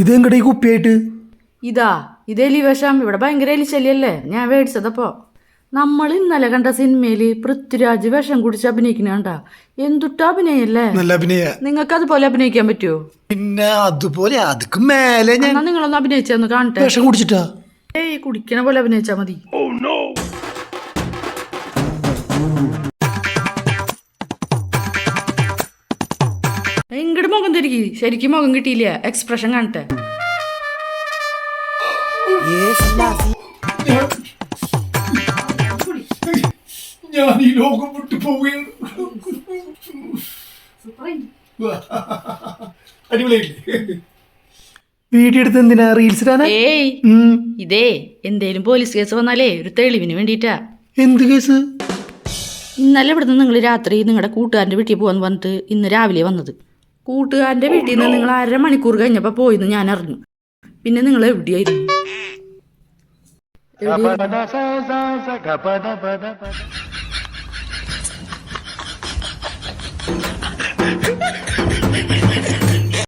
ഇതെങ്കടെ ഈ കുപ്പിയായിട്ട്? ഇതാ ഇതേ എലി വിഷം. ഇവിടെ ഭയങ്കര എലി ശല്യല്ലേ ഞാൻ മേടിച്ചതപ്പോ. നമ്മൾ ഇന്നലെ കണ്ട സിനിമയിൽ പൃഥ്വിരാജ് വേഷം കുടിച്ച് അഭിനയിക്കുന്ന കണ്ട എന്തുട്ട അഭിനയല്ലേ? നല്ല അഭിനയ. നിങ്ങൾക്ക് അതുപോലെ അഭിനയിക്കാൻ പറ്റുമോ പിന്നെ അതുപോലെ അതുക്ക് മേലെ ഞാൻ എന്നാ നിങ്ങളൊന്ന് അഭിനയിച്ചെന്ന് കാണട്ടെ. വിഷം കുടിച്ചിട്ടാ? ഏയ് കുടിക്കണ പോലെ അഭിനയിച്ചാ മതി. ഇങ്ങോട്ട് മുഖം തിരികെ. ശരിക്കും മുഖം കിട്ടിയില്ല? എക്സ്പ്രഷൻ കാണട്ടെ. ഞാൻ ഈ ലോകം വിട്ടു പോവുകയാണ്. അടിപൊളിയായില്ലേ? വീഡിയോ എടുത്ത് എന്തിനാ റീൽസ് ഏയ്. ഇതേ എന്തേലും പോലീസ് കേസ് വന്നാലേ ഒരു തെളിവിന് വേണ്ടിട്ടാ എന്ത് കേസ്? ഇന്നലെ ഇവിടുന്ന് നിങ്ങൾ രാത്രി നിങ്ങളുടെ കൂട്ടുകാരന്റെ വീട്ടിൽ പോകാൻ പറഞ്ഞിട്ട് ഇന്ന് രാവിലെ വന്നത്. കൂട്ടുകാരന്റെ വീട്ടിൽ നിന്ന് നിങ്ങൾ അര മണിക്കൂർ കഴിഞ്ഞപ്പോൾ പോയിന്ന് ഞാൻ അറിഞ്ഞു പിന്നെ നിങ്ങൾ എവിടെയായിരുന്നു? എവിടെയായിരുന്നു?